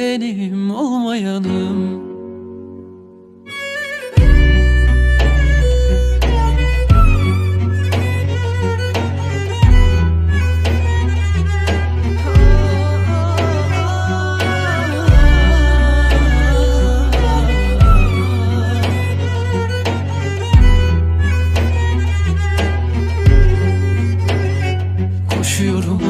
benim olmayanım. Koşuyorum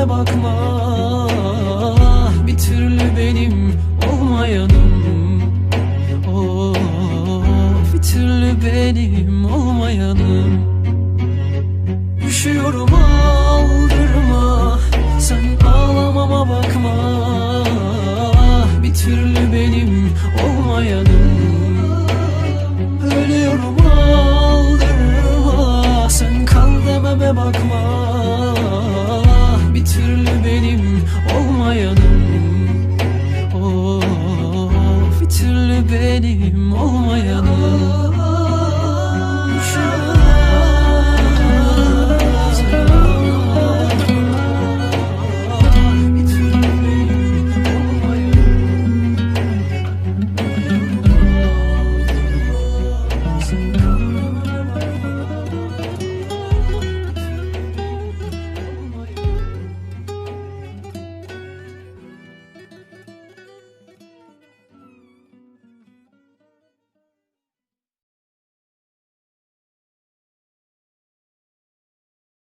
dememe bakma. Bir türlü benim olmayanım. Of bir türlü benim olmayanım. Üşüyorum aldırma. Sen ağlamama bakma. Bir türlü benim olmayanım. Ölüyorum aldırma. Sen kal dememe bakma benim olmayanı.